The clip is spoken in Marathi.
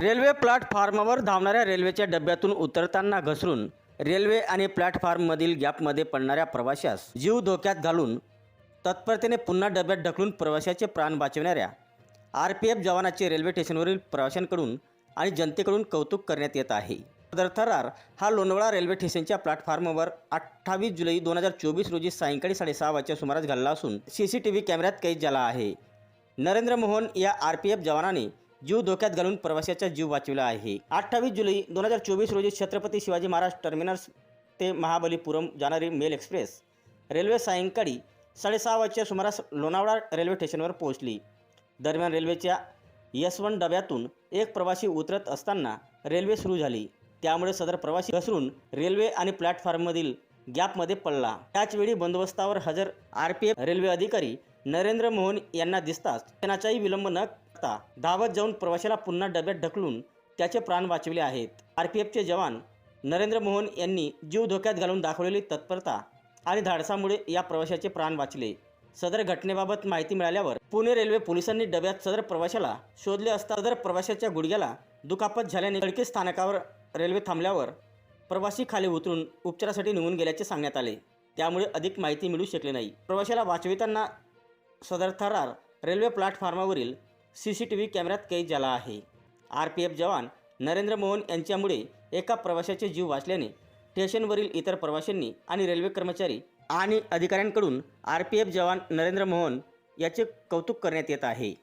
रेल्वे प्लॅटफॉर्मवर धावणाऱ्या रेल्वेच्या डब्यातून उतरताना घसरून रेल्वे आणि प्लॅटफॉर्ममधील गॅपमध्ये पडणाऱ्या प्रवाशास जीव धोक्यात घालून तत्परतेने पुन्हा डब्यात ढकलून प्रवाशाचे प्राण वाचविणाऱ्या आर पी एफ जवानाचे रेल्वे स्टेशनवरील प्रवाशांकडून आणि जनतेकडून कौतुक करण्यात येत आहे. सदर थरार हा लोणावळा रेल्वे स्टेशनच्या प्लॅटफॉर्मवर अठ्ठावीस जुलै दोन हजार चोवीस रोजी सायंकाळी साडेसहा वाजच्या सुमारास घालला असून सी सी टी व्ही कॅमेऱ्यात कैद झाला आहे. नरेंद्र मोहन या आर पी एफ जवानाने जीव धोक्यात घालून प्रवाशाचा जीव वाचविला आहे. अठ्ठावीस जुलै दोन हजार चोवीस रोजी छत्रपती शिवाजी महाराज टर्मिनस ते महाबलीपुरम जाणारी मेल एक्सप्रेस रेल्वे सायंकाळी साडेसहा वाजच्या सुमारास लोणावळा रेल्वे स्टेशनवर पोहोचली. दरम्यान रेल्वेच्या यस वन डब्यातून एक प्रवासी उतरत असताना रेल्वे सुरू झाली. त्यामुळे सदर प्रवासी घसरून रेल्वे आणि प्लॅटफॉर्ममधील गॅपमध्ये पडला. त्याचवेळी बंदोबस्तावर हजर आर पी एफ रेल्वे अधिकारी नरेंद्र मोहन यांना दिसताच क्षणाचाही विलंब न करता धावत जाऊन प्रवाशाला पुन्हा डब्यात ढकलून त्याचे प्राण वाचविले आहेत. आर पी एफचे जवान नरेंद्र मोहन यांनी जीव धोक्यात घालून दाखवलेली तत्परता आणि धाडसामुळे या प्रवाशाचे प्राण वाचले. सदर घटनेबाबत माहिती मिळाल्यावर पुणे रेल्वे पोलिसांनी डब्यात सदर प्रवाशाला शोधले असता सदर प्रवाशाच्या गुडघ्याला दुखापत झाल्याने खडके स्थानकावर रेल्वे थांबल्यावर प्रवासी खाली उतरून उपचारासाठी निघून गेल्याचे सांगण्यात आले. त्यामुळे अधिक माहिती मिळू शकली नाही. प्रवाशाला वाचविताना सदर थरार रेल्वे प्लॅटफॉर्मावरील सी सी टी व्ही कॅमेऱ्यात कैद झाला आहे. आर पी एफ जवान नरेंद्र मोहन यांच्यामुळे एका प्रवाशाचे जीव वाचल्याने स्टेशनवरील इतर प्रवाशांनी आणि रेल्वे कर्मचारी आणि अधिकाऱ्यांकडून आर पी एफ जवान नरेंद्र मोहन याचे कौतुक करण्यात येत आहे.